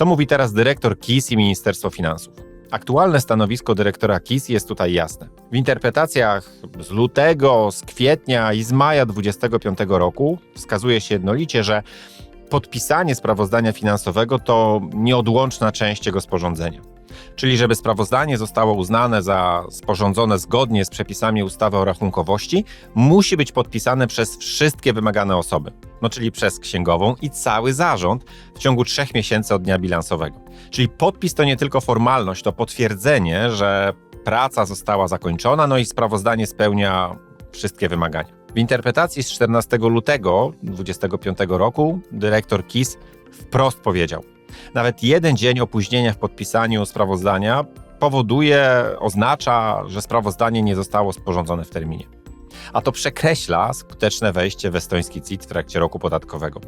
Co mówi teraz dyrektor KIS i Ministerstwo Finansów? Aktualne stanowisko dyrektora KIS jest tutaj jasne. W interpretacjach z lutego, z kwietnia i z maja 2025 roku wskazuje się jednolicie, że podpisanie sprawozdania finansowego to nieodłączna część jego sporządzenia. Czyli żeby sprawozdanie zostało uznane za sporządzone zgodnie z przepisami ustawy o rachunkowości, musi być podpisane przez wszystkie wymagane osoby, no czyli przez księgową i cały zarząd w ciągu trzech miesięcy od dnia bilansowego. Czyli podpis to nie tylko formalność, to potwierdzenie, że praca została zakończona, no i sprawozdanie spełnia wszystkie wymagania. W interpretacji z 14 lutego 2025 roku dyrektor KIS wprost powiedział: Nawet jeden dzień opóźnienia w podpisaniu sprawozdania powoduje, oznacza, że sprawozdanie nie zostało sporządzone w terminie. A to przekreśla skuteczne wejście w estoński CIT w trakcie roku podatkowego.